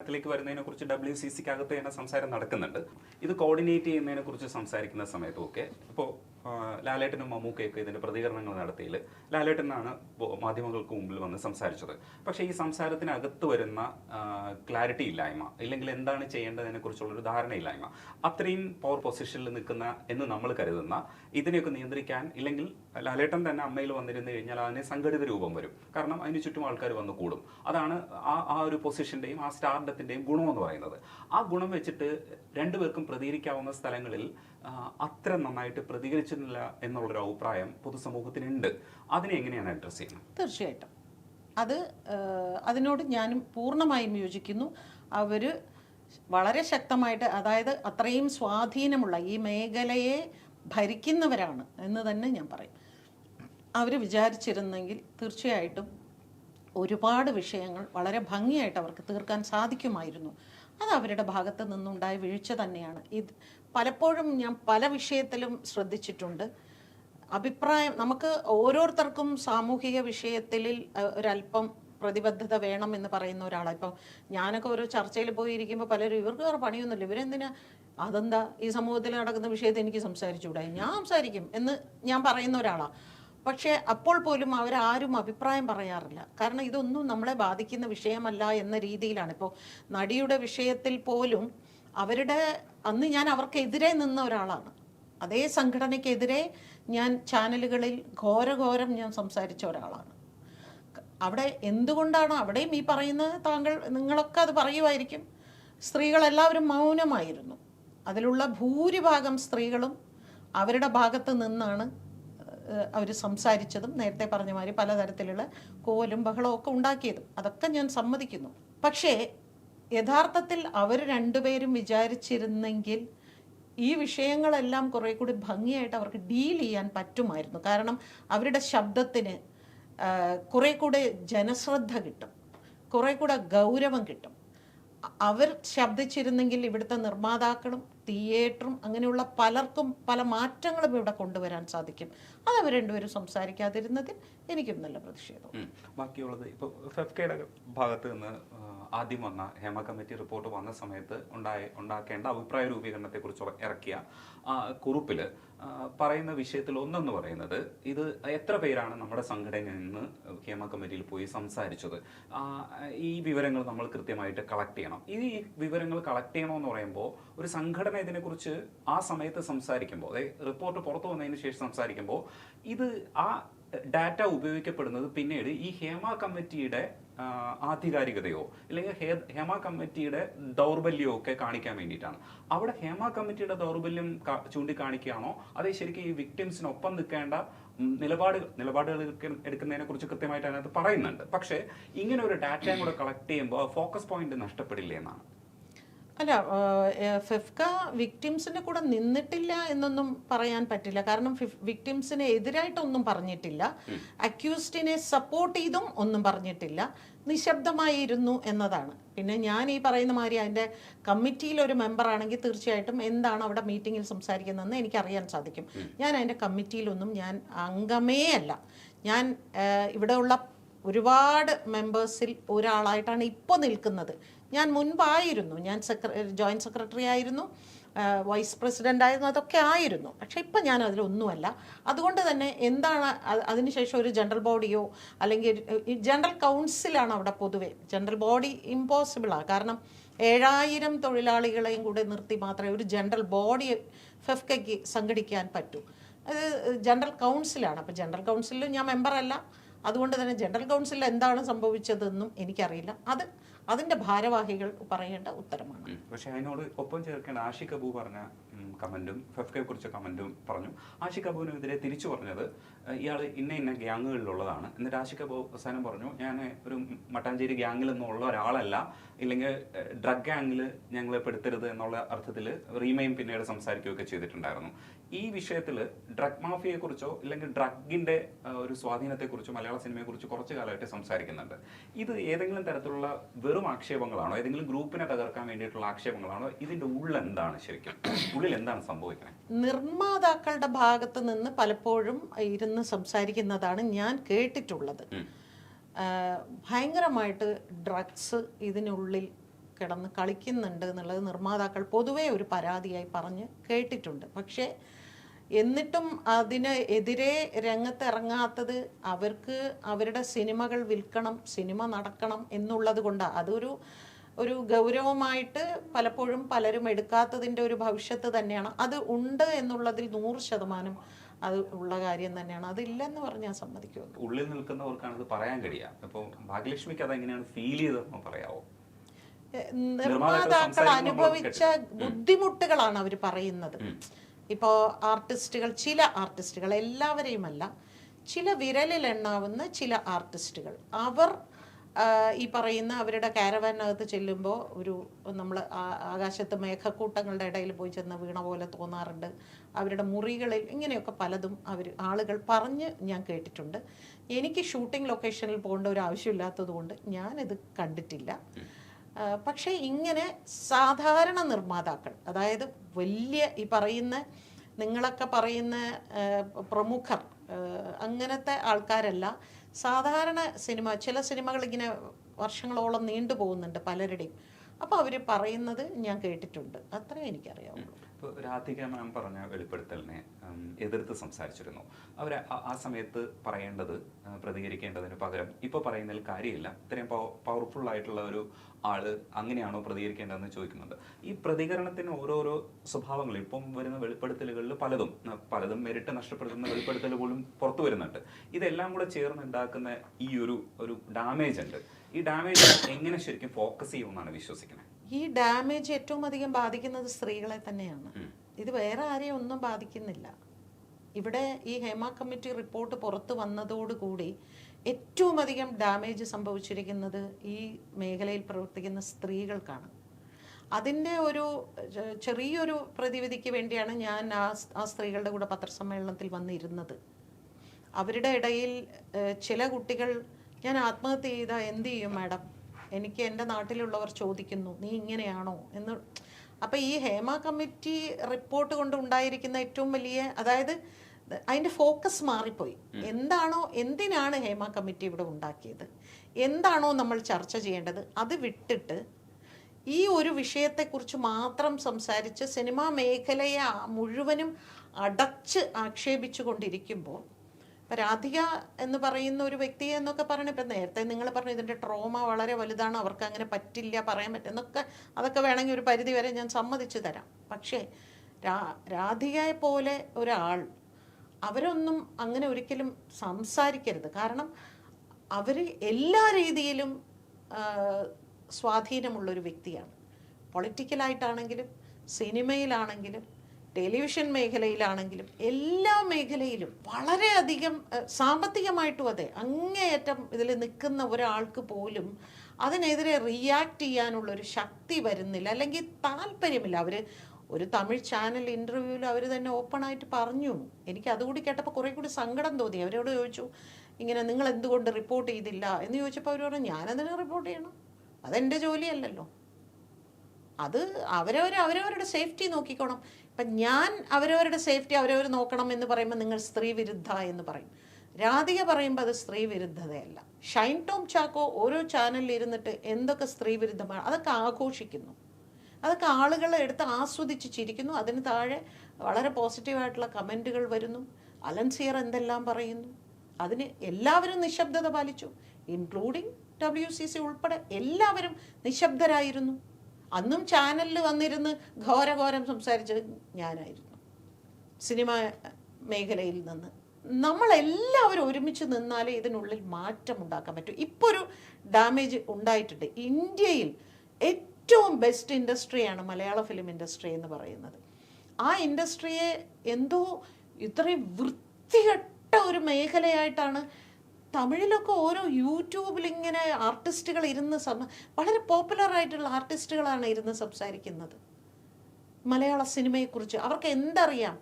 ത്തിലേക്ക് വരുന്നതിനെ കുറിച്ച് ഡബ്ല്യു സി സിക്കകത്ത് തന്നെ സംസാരം നടക്കുന്നുണ്ട്. ഇത് കോർഡിനേറ്റ് ചെയ്യുന്നതിനെ കുറിച്ച് സംസാരിക്കുന്ന സമയത്തും ഒക്കെ ഇപ്പോൾ ലാലേട്ടനും മമ്മൂക്കയൊക്കെ ഇതിന്റെ പ്രതികരണങ്ങൾ നടത്തിയിൽ ലാലേട്ടനാണ് മാധ്യമങ്ങൾക്ക് മുമ്പിൽ വന്ന് സംസാരിച്ചത്. പക്ഷേ ഈ സംസാരത്തിനകത്ത് വരുന്ന ക്ലാരിറ്റി ഇല്ലായ്മ ഇല്ലെങ്കിൽ എന്താണ് ചെയ്യേണ്ടതിനെ കുറിച്ചുള്ളൊരു ധാരണയില്ലായ്മ അത്രയും പവർ പൊസിഷനിൽ നിൽക്കുന്ന എന്ന് നമ്മൾ കരുതുന്ന ഇതിനെയൊക്കെ നിയന്ത്രിക്കാൻ ഇല്ലെങ്കിൽ ലാലേട്ടൻ തന്നെ അമ്മയിൽ വന്നിരുന്നു കഴിഞ്ഞാൽ അതിന് സംഘടിത രൂപം വരും. കാരണം അതിന് ചുറ്റും ആൾക്കാർ വന്ന് കൂടും. അതാണ് ആ ആ ഒരു പൊസിഷന്റെയും ആ സ്റ്റാർഡത്തിന്റെയും ഗുണമെന്ന് പറയുന്നത്. ആ ഗുണം വെച്ചിട്ട് രണ്ടുപേർക്കും പ്രതികരിക്കാവുന്ന സ്ഥലങ്ങളിൽ അത്ര നന്നായിട്ട് പ്രതികരിച്ചിട്ടില്ല എന്നുള്ളൊരു അഭിപ്രായം പൊതുസമൂഹത്തിനുണ്ട്. അതിനെ എങ്ങനെയാണ് അഡ്രസ് ചെയ്യുന്നത്? തീർച്ചയായിട്ടും. അത് അതിനോട് ഞാനും പൂർണമായും യോജിക്കുന്നു. അവർ വളരെ ശക്തമായിട്ട് അതായത് അത്രയും സ്വാധീനമുള്ള ഈ മേഖലയെ ഭരിക്കുന്നവരാണ് എന്ന് തന്നെ ഞാൻ പറയും. അവർ വിചാരിച്ചിരുന്നെങ്കിൽ തീർച്ചയായിട്ടും ഒരുപാട് വിഷയങ്ങൾ വളരെ ഭംഗിയായിട്ട് അവർക്ക് തീർക്കാൻ സാധിക്കുമായിരുന്നു. അത് അവരുടെ ഭാഗത്ത് നിന്നുണ്ടായ വീഴ്ച തന്നെയാണ്. ഇത് പലപ്പോഴും ഞാൻ പല വിഷയത്തിലും ശ്രദ്ധിച്ചിട്ടുണ്ട്. അഭിപ്രായം നമുക്ക് ഓരോരുത്തർക്കും സാമൂഹിക വിഷയത്തിൽ ഒരല്പം പ്രതിബദ്ധത വേണം എന്ന് പറയുന്ന ഒരാളാണ് ഇപ്പം ഞാനൊക്കെ ഓരോ ചർച്ചയിൽ പോയിരിക്കുമ്പോൾ പലരും ഇവർക്ക് വേറെ പണിയൊന്നുമില്ല. ഇവരെന്തിനാ? അതെന്താ? ഈ സമൂഹത്തിൽ നടക്കുന്ന വിഷയത്തിൽ എനിക്ക് സംസാരിച്ചുകൂടാ? ഞാൻ സംസാരിക്കും എന്ന് ഞാൻ പറയുന്ന ഒരാളാണ് പക്ഷേ അപ്പോൾ പോലും അവരാരും അഭിപ്രായം പറയാറില്ല. കാരണം ഇതൊന്നും നമ്മളെ ബാധിക്കുന്ന വിഷയമല്ല എന്ന രീതിയിലാണ്. ഇപ്പോൾ നടിയുടെ വിഷയത്തിൽ പോലും അവരുടെ അന്ന് ഞാൻ അവർക്കെതിരെ നിന്ന ഒരാളാണ്. അതേ സംഘടനയ്ക്കെതിരെ ഞാൻ ചാനലുകളിൽ ഘോരഘോരം ഞാൻ സംസാരിച്ച ഒരാളാണ്. അവിടെ എന്തുകൊണ്ടാണ് അവിടെയും ഈ പറയുന്നത് താങ്കൾ നിങ്ങളൊക്കെ അത് പറയുമായിരിക്കും സ്ത്രീകളെല്ലാവരും മൗനമായിരുന്നു. അതിലുള്ള ഭൂരിഭാഗം സ്ത്രീകളും അവരുടെ ഭാഗത്ത് നിന്നാണ് അവർ സംസാരിച്ചതും നേരത്തെ പറഞ്ഞ മാതിരി പലതരത്തിലുള്ള കോലും ബഹളവും ഒക്കെ ഉണ്ടാക്കിയതും. അതൊക്കെ ഞാൻ സമ്മതിക്കുന്നു. പക്ഷേ യഥാർത്ഥത്തിൽ അവർ രണ്ടുപേരും വിചാരിച്ചിരുന്നെങ്കിൽ ഈ വിഷയങ്ങളെല്ലാം കുറേ കൂടി ഭംഗിയായിട്ട് അവർക്ക് ഡീൽ ചെയ്യാൻ പറ്റുമായിരുന്നു. കാരണം അവരുടെ ശബ്ദത്തിന് കുറേ കൂടെ ജനശ്രദ്ധ കിട്ടും. കുറേ കൂടെ ഗൗരവം കിട്ടും. അവർ ശബ്ദിച്ചിരുന്നെങ്കിൽ ഇവിടുത്തെ നിർമ്മാതാക്കളും തിയേറ്ററും അങ്ങനെയുള്ള പലർക്കും പല മാറ്റങ്ങളും ഇവിടെ കൊണ്ടുവരാൻ സാധിക്കും. അത് അവർ രണ്ടുപേരും സംസാരിക്കാതിരുന്നതിൽ എനിക്കും നല്ല പ്രതിഷേധം. ബാക്കിയുള്ളത് ഇപ്പോൾ ഭാഗത്ത് നിന്ന് ആദ്യം വന്ന ഹേമ കമ്മിറ്റി റിപ്പോർട്ട് വന്ന സമയത്ത് ഉണ്ടായ ഉണ്ടാക്കേണ്ട അഭിപ്രായ രൂപീകരണത്തെ കുറിച്ച് ഇറക്കിയ ആ, കുറിപ്പിൽ പറയുന്ന വിഷയത്തിൽ ഒന്നെന്ന് പറയുന്നത് ഇത് എത്ര പേരാണ് നമ്മുടെ സംഘടനയിൽ നിന്ന് ഹേമ കമ്മിറ്റിയിൽ പോയി സംസാരിച്ചത്? ഈ വിവരങ്ങൾ നമ്മൾ കൃത്യമായിട്ട് കളക്ട് ചെയ്യണം. ഈ വിവരങ്ങൾ കളക്ട് ചെയ്യണമെന്ന് പറയുമ്പോൾ ഒരു സംഘടന ഇതിനെക്കുറിച്ച് ആ സമയത്ത് സംസാരിക്കുമ്പോൾ അതായത് റിപ്പോർട്ട് പുറത്തു വന്നതിന് ശേഷം സംസാരിക്കുമ്പോൾ ഇത് ആ ഡാറ്റ ഉപയോഗിക്കപ്പെടുന്നത് പിന്നീട് ഈ ഹേമ കമ്മിറ്റിയുടെ ആധികാരികതയോ അല്ലെങ്കിൽ ഹേമ കമ്മിറ്റിയുടെ ദൗർബല്യമോ ഒക്കെ കാണിക്കാൻ വേണ്ടിയിട്ടാണ്. അവിടെ ഹേമ കമ്മിറ്റിയുടെ ദൗർബല്യം ചൂണ്ടിക്കാണിക്കുകയാണോ? അതേ ശരിക്കും ഈ വിക്ടിംസിനൊപ്പം നിൽക്കേണ്ട നിലപാട് നിലപാടുകൾ എടുക്ക- എടുക്കുന്നതിനെ കുറിച്ച് കൃത്യമായിട്ട് അതിനകത്ത് പറയുന്നുണ്ട്. പക്ഷേ ഇങ്ങനെ ഒരു ഡാറ്റയും കൂടെ കളക്ട് ചെയ്യുമ്പോൾ ഫോക്കസ് പോയിന്റ് നഷ്ടപ്പെടില്ലേ എന്നാണ്. അല്ല ഫെഫ്ക വിക്ടിംസിന്റെ കൂടെ നിന്നിട്ടില്ല എന്നൊന്നും പറയാൻ പറ്റില്ല. കാരണം വിക്ടിംസിന് എതിരായിട്ടൊന്നും പറഞ്ഞിട്ടില്ല. അക്യൂസ്ഡിനെ സപ്പോർട്ട് ചെയ്തും ഒന്നും പറഞ്ഞിട്ടില്ല. നിശബ്ദമായിരുന്നു എന്നതാണ്. പിന്നെ ഞാൻ ഈ പറയുന്ന മാതിരി അതിന്റെ കമ്മിറ്റിയിൽ ഒരു മെമ്പർ ആണെങ്കിൽ തീർച്ചയായിട്ടും എന്താണ് അവിടെ മീറ്റിങ്ങിൽ സംസാരിക്കുന്നതെന്ന് എനിക്കറിയാൻ സാധിക്കും. ഞാൻ അതിന്റെ കമ്മിറ്റിയിലൊന്നും ഞാൻ അംഗമേ അല്ല. ഞാൻ ഇവിടെയുള്ള ഒരുപാട് മെമ്പേഴ്സിൽ ഒരാളായിട്ടാണ് ഇപ്പോൾ നിൽക്കുന്നത്. ഞാൻ മുൻപായിരുന്നു. ഞാൻ സെക്ര ജോയിന്റ് സെക്രട്ടറി ആയിരുന്നു. വൈസ് പ്രസിഡന്റ് ആയിരുന്നു. അതൊക്കെ ആയിരുന്നു. പക്ഷേ ഇപ്പം ഞാൻ അതിലൊന്നുമല്ല. അതുകൊണ്ട് തന്നെ എന്താണ് അതിനുശേഷം ഒരു ജനറൽ ബോഡിയോ അല്ലെങ്കിൽ ജനറൽ കൗൺസിലാണ് അവിടെ പൊതുവേ. ജനറൽ ബോഡി ഇമ്പോസിബിളാണ് കാരണം ഏഴായിരം തൊഴിലാളികളെയും കൂടെ നിർത്തി മാത്രമേ ഒരു ജനറൽ ബോഡി ഫെഫ്കയ്ക്ക് സംഘടിക്കാൻ പറ്റൂ. അത് ജനറൽ കൗൺസിലാണ്. അപ്പോൾ ജനറൽ കൗൺസിലിൽ ഞാൻ മെമ്പറല്ല. അതുകൊണ്ട് തന്നെ ജനറൽ കൗൺസിലിൽ എന്താണ് സംഭവിച്ചതെന്നും എനിക്കറിയില്ല. അത് അതിന്റെ ഭാരവാഹികൾ പറയേണ്ട ഉത്തരമാണ്. പക്ഷേ അതിനോട് ഒപ്പം ചേർക്കേണ്ട ആഷിഖ് അബു പറഞ്ഞ കമന്റും ഫെഫ്കയെ കുറിച്ച കമന്റും പറഞ്ഞു. ആഷിഖ് അബുവിനെതിരെ തിരിച്ചു പറഞ്ഞത് ഇയാൾ ഇന്ന ഇന്ന ഗ്യാങ്ങുകളിലുള്ളതാണ്. എന്നിട്ട് ആഷിഖ് അബു അവസാനം പറഞ്ഞു ഞാൻ ഒരു മട്ടാഞ്ചേരി ഗ്യാങ്ങിൽ നിന്നുള്ള ഒരാളല്ല. ഇല്ലെങ്കിൽ ഡ്രഗ് ആംഗിൾ ഞങ്ങൾ പെടുത്തരുത് എന്നുള്ള അർത്ഥത്തിൽ റീമയും പിന്നീട് സംസാരിക്കുകയൊക്കെ ചെയ്തിട്ടുണ്ടായിരുന്നു. ഈ വിഷയത്തിൽ ഡ്രഗ് മാഫിയയെ കുറിച്ചോ ഇല്ലെങ്കിൽ ഡ്രഗിന്റെ ഒരു സ്വാധീനത്തെ കുറിച്ചോ മലയാള സിനിമയെ കുറിച്ചോ കുറച്ച് കാലമായിട്ട് സംസാരിക്കുന്നുണ്ട്. ഇത് ഏതെങ്കിലും തരത്തിലുള്ള വെറും ആക്ഷേപങ്ങളാണോ ഏതെങ്കിലും ഗ്രൂപ്പിനെ തകർക്കാൻ വേണ്ടിയിട്ടുള്ള ആക്ഷേപങ്ങളാണോ ഇതിന്റെ ഉള്ളിൽ എന്താണ് ശരിക്കും? ഉള്ളിൽ എന്താണ് സംഭവിക്കുന്നത് നിർമ്മാതാക്കളുടെ ഭാഗത്ത് നിന്ന് പലപ്പോഴും ഇരുന്ന് സംസാരിക്കുന്നതാണ് ഞാൻ കേട്ടിട്ടുള്ളത്. ഭയങ്കരമായിട്ട് ഡ്രഗ്സ് ഇതിനുള്ളിൽ കിടന്ന് കളിക്കുന്നുണ്ട് എന്നുള്ളത് നിർമ്മാതാക്കൾ പൊതുവേ ഒരു പരാതിയായി പറഞ്ഞ് കേട്ടിട്ടുണ്ട്. പക്ഷേ എന്നിട്ടും അതിന് എതിരെ രംഗത്തിറങ്ങാത്തത് അവർക്ക് അവരുടെ സിനിമകൾ വിൽക്കണം സിനിമ നടക്കണം എന്നുള്ളത് കൊണ്ടാണ് അതൊരു ഒരു ഗൗരവമായിട്ട് പലപ്പോഴും പലരും എടുക്കാത്തതിന്റെ ഒരു ഭവിഷ്യത്ത് തന്നെയാണ്. അത് ഉണ്ട് എന്നുള്ളതിൽ നൂറ് ശതമാനം അത് ഉള്ള കാര്യം തന്നെയാണ്. അതില്ലെന്ന് പറഞ്ഞാൽ സമ്മതിക്കുമല്ലോ ഉള്ളിൽ നിൽക്കുന്നവർക്കാണ് ഇത് പറയാൻ കഴിയുക. അപ്പോൾ ഭാഗ്യലക്ഷ്മിക്ക് അതെങ്ങനെയാണ് ഫീൽ ചെയ്തതെന്ന് പറയാവോ? എ, നിർമ്മാതാക്കൾ അനുഭവിച്ച ബുദ്ധിമുട്ടുകളാണ് അവർ പറയുന്നത്. ഇപ്പോൾ ആർട്ടിസ്റ്റുകൾ ചില ആർട്ടിസ്റ്റുകൾ എല്ലാവരെയുമല്ല ചില വിരലിൽ എണ്ണാവുന്ന ചില ആർട്ടിസ്റ്റുകൾ. അവർ ഈ പറയുന്ന അവരുടെ കാരവാനകത്ത് ചെല്ലുമ്പോൾ ഒരു നമ്മൾ ആകാശത്ത് മേഘക്കൂട്ടങ്ങളുടെ ഇടയിൽ പോയി ചെന്ന് വീണ പോലെ തോന്നാറുണ്ട്. അവരുടെ മുറികളിൽ ഇങ്ങനെയൊക്കെ പലതും അവർ ആളുകൾ പറഞ്ഞ് ഞാൻ കേട്ടിട്ടുണ്ട്. എനിക്ക് ഷൂട്ടിംഗ് ലൊക്കേഷനിൽ പോകേണ്ട ഒരു ആവശ്യമില്ലാത്തത് കൊണ്ട് ഞാനിത് കണ്ടിട്ടില്ല. പക്ഷേ ഇങ്ങനെ സാധാരണ നിർമ്മാതാക്കൾ അതായത് വലിയ ഈ പറയുന്ന നിങ്ങളൊക്കെ പറയുന്ന പ്രമുഖർ അങ്ങനത്തെ ആൾക്കാരല്ല. സാധാരണ സിനിമ ചില സിനിമകൾ ഇങ്ങനെ വർഷങ്ങളോളം നീണ്ടു പോകുന്നുണ്ട് പലരുടെയും. അപ്പോൾ അവർ പറയുന്നത് ഞാൻ കേട്ടിട്ടുണ്ട്. അത്രേ എനിക്കറിയാവുള്ളൂ. ഇപ്പോൾ രാധിക മാം പറഞ്ഞ വെളിപ്പെടുത്തലിനെ എതിർത്ത് സംസാരിച്ചിരുന്നു. അവർ ആ സമയത്ത് പറയേണ്ടത് പ്രതികരിക്കേണ്ടതിന് പകരം ഇപ്പോൾ പറയുന്നതിൽ കാര്യമില്ല. ഇത്രയും പവർഫുൾ ആയിട്ടുള്ള ഒരു ആൾ അങ്ങനെയാണോ പ്രതികരിക്കേണ്ടതെന്ന് ചോദിക്കുന്നുണ്ട്. ഈ പ്രതികരണത്തിന് ഓരോരോ സ്വഭാവങ്ങൾ ഇപ്പം വരുന്ന വെളിപ്പെടുത്തലുകളിൽ പലതും പലതും മെരിട്ട് നഷ്ടപ്പെടുത്തുന്ന വെളിപ്പെടുത്തൽ പുറത്തു വരുന്നുണ്ട്. ഇതെല്ലാം കൂടെ ചേർന്ന് ഉണ്ടാക്കുന്ന ഈ ഒരു ഒരു ഡാമേജ് ഉണ്ട്. ഈ ഡാമേജ് എങ്ങനെ ശരിക്കും ഫോക്കസ് ചെയ്യുമെന്നാണ് വിശ്വസിക്കുന്നത് ഈ ഡാമേജ് ഏറ്റവും അധികം ബാധിക്കുന്നത് സ്ത്രീകളെ തന്നെയാണ്. ഇത് വേറെ ആരെയും ഒന്നും ബാധിക്കുന്നില്ല. ഇവിടെ ഈ ഹേമ കമ്മിറ്റി റിപ്പോർട്ട് പുറത്തു വന്നതോടുകൂടി ഏറ്റവും അധികം ഡാമേജ് സംഭവിച്ചിരിക്കുന്നത് ഈ മേഖലയിൽ പ്രവർത്തിക്കുന്ന സ്ത്രീകൾക്കാണ്. അതിന്റെ ഒരു ചെറിയൊരു പ്രതിവിധിക്ക് വേണ്ടിയാണ് ഞാൻ ആ ആ സ്ത്രീകളുടെ കൂടെ പത്രസമ്മേളനത്തിൽ വന്നിരുന്നത്. അവരുടെ ഇടയിൽ ചില കുട്ടികൾ ഞാൻ ആത്മഹത്യ ചെയ്താൽ എന്ത് ചെയ്യും മാഡം? എനിക്ക് എന്റെ നാട്ടിലുള്ളവർ ചോദിക്കുന്നു നീ ഇങ്ങനെയാണോ? എന്ന്. അപ്പം ഈ ഹേമ കമ്മിറ്റി റിപ്പോർട്ട് കൊണ്ട് ഉണ്ടായിരിക്കുന്ന ഏറ്റവും വലിയ അതായത് അതിന്റെ ഫോക്കസ് മാറിപ്പോയി. എന്താണോ എന്തിനാണ് ഹേമ കമ്മിറ്റി ഇവിടെ ഉണ്ടാക്കിയത്? എന്താണോ നമ്മൾ ചർച്ച ചെയ്യേണ്ടത്? അത് വിട്ടിട്ട് ഈ ഒരു വിഷയത്തെക്കുറിച്ച് മാത്രം സംസാരിച്ച് സിനിമാ മേഖലയെ മുഴുവനും അടച്ച് ആക്ഷേപിച്ചു കൊണ്ടിരിക്കുമ്പോൾ രാധിക എന്ന് പറയുന്ന ഒരു വ്യക്തി എന്നൊക്കെ പറഞ്ഞു ഇപ്പം നേരത്തെ നിങ്ങൾ പറഞ്ഞു ഇതിന്റെ ട്രോമ വളരെ വലുതാണ് അവർക്ക് അങ്ങനെ പറ്റില്ല പറയാൻ പറ്റും എന്നൊക്കെ അതൊക്കെ വേണമെങ്കിൽ ഒരു പരിധി വരെ ഞാൻ സമ്മതിച്ചു തരാം. പക്ഷേ രാ രാധികയെ പോലെ ഒരാൾ അവരൊന്നും അങ്ങനെ ഒരിക്കലും സംസാരിക്കരുത്. കാരണം അവർ എല്ലാ രീതിയിലും സ്വാധീനമുള്ളൊരു വ്യക്തിയാണ്. പൊളിറ്റിക്കലായിട്ടാണെങ്കിലും സിനിമയിലാണെങ്കിലും ടെലിവിഷൻ മേഖലയിലാണെങ്കിലും എല്ലാ മേഖലയിലും വളരെയധികം സാമ്പത്തികമായിട്ടും അതെ അങ്ങേയറ്റം ഇതിൽ നിൽക്കുന്ന ഒരാൾക്ക് പോലും അതിനെതിരെ റിയാക്ട് ചെയ്യാനുള്ളൊരു ശക്തി വരുന്നില്ല. അല്ലെങ്കിൽ താല്പര്യമില്ല. അവർ ഒരു തമിഴ് ചാനൽ ഇന്റർവ്യൂവിൽ അവർ തന്നെ ഓപ്പണായിട്ട് പറഞ്ഞു. എനിക്ക് അതുകൂടി കേട്ടപ്പോൾ കുറേ കൂടി സങ്കടം തോന്നി. അവരോട് ചോദിച്ചു ഇങ്ങനെ നിങ്ങൾ എന്തുകൊണ്ട് റിപ്പോർട്ട് ചെയ്തില്ല? എന്ന് ചോദിച്ചപ്പോൾ അവർ പറഞ്ഞു ഞാനതിനെ റിപ്പോർട്ട് ചെയ്യണം. അതെന്റെ ജോലിയല്ലല്ലോ. അത് അവരവർ അവരവരുടെ സേഫ്റ്റി നോക്കിക്കോണം. ഇപ്പം ഞാൻ അവരവരുടെ സേഫ്റ്റി അവരവർ നോക്കണം എന്ന് പറയുമ്പോൾ നിങ്ങൾ സ്ത്രീ വിരുദ്ധ എന്ന് പറയും. രാധിക പറയുമ്പോൾ അത് സ്ത്രീ വിരുദ്ധതയല്ല. ഷൈൻ ടോം ചാക്കോ ഓരോ ചാനലിൽ ഇരുന്നിട്ട് എന്തൊക്കെ സ്ത്രീ വിരുദ്ധമാണ് അതൊക്കെ ആഘോഷിക്കുന്നു. അതൊക്കെ ആളുകൾ എടുത്ത് ആസ്വദിച്ച് ചിരിക്കുന്നു. അതിന് താഴെ വളരെ പോസിറ്റീവായിട്ടുള്ള കമന്റുകൾ വരുന്നു. അലൻസിയർ എന്തെല്ലാം പറയുന്നു? അതിന് എല്ലാവരും നിശബ്ദത പാലിച്ചു. ഇൻക്ലൂഡിങ് ഡബ്ല്യു സി സി ഉൾപ്പെടെ എല്ലാവരും നിശബ്ദരായിരുന്നു. അന്നും ചാനലിൽ വന്നിരുന്ന് ഘോരഘോരം സംസാരിച്ചത് ഞാനായിരുന്നു. സിനിമ മേഖലയിൽ നിന്ന്. നമ്മളെല്ലാവരും ഒരുമിച്ച് നിന്നാലേ ഇതിനുള്ളിൽ മാറ്റം ഉണ്ടാക്കാൻ പറ്റും. ഇപ്പോൾ ഒരു ഡാമേജ് ഉണ്ടായിട്ടുണ്ട്. ഇന്ത്യയിൽ ഏറ്റവും ബെസ്റ്റ് ഇൻഡസ്ട്രിയാണ് മലയാള ഫിലിം ഇൻഡസ്ട്രി എന്ന് പറയുന്നത്. ആ ഇൻഡസ്ട്രിയെ എന്തോ ഇത്രയും വൃത്തികെട്ട ഒരു മേഖലയായിട്ടാണ് തമിഴിലൊക്കെ ഓരോ യൂട്യൂബിൽ ഇങ്ങനെ ആർട്ടിസ്റ്റുകൾ ഇരുന്ന് വളരെ പോപ്പുലർ ആയിട്ടുള്ള ആർട്ടിസ്റ്റുകളാണ് ഇരുന്ന് സംസാരിക്കുന്നത്. മലയാള സിനിമയെക്കുറിച്ച് അവർക്ക് എന്തറിയാം?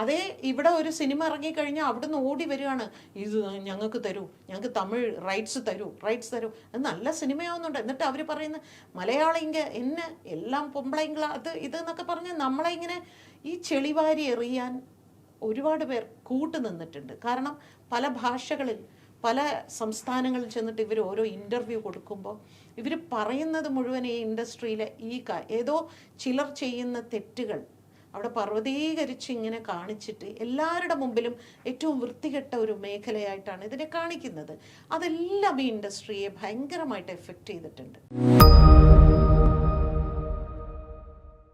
അതേ ഇവിടെ ഒരു സിനിമ ഇറങ്ങിക്കഴിഞ്ഞാൽ അവിടുന്ന് ഓടി വരികയാണ്. ഇത് ഞങ്ങൾക്ക് തരൂ ഞങ്ങൾക്ക് തമിഴ് റൈറ്റ്സ് തരൂ റൈറ്റ്സ് തരൂ. അത് നല്ല സിനിമയാവുന്നുണ്ട്. എന്നിട്ട് അവർ പറയുന്ന മലയാളിങ്ക എന്നെ എല്ലാം പൊമ്പളെങ്കില അത് ഇത് എന്നൊക്കെ പറഞ്ഞ് നമ്മളെ ഇങ്ങനെ ഈ ചെളിവാരി എറിയാൻ ഒരുപാട് പേർ കൂട്ടു നിന്നിട്ടുണ്ട് കാരണം പല ഭാഷകളിൽ പല സംസ്ഥാനങ്ങളിൽ ചെന്നിട്ട് ഇവർ ഓരോ ഇന്റർവ്യൂ കൊടുക്കുമ്പോൾ ഇവർ പറയുന്നത് മുഴുവൻ ഈ ഇൻഡസ്ട്രിയിലെ ഈ ഏതോ ചിലർ ചെയ്യുന്ന തെറ്റുകൾ അവിടെ പർവതീകരിച്ച് ഇങ്ങനെ കാണിച്ചിട്ട് എല്ലാവരുടെ മുമ്പിലും ഏറ്റവും വൃത്തികെട്ട ഒരു മേഖലയായിട്ടാണ് ഇതിനെ കാണിക്കുന്നത്. അതെല്ലാം ഈ ഇൻഡസ്ട്രിയെ ഭയങ്കരമായിട്ട് എഫക്റ്റ് ചെയ്തിട്ടുണ്ട്.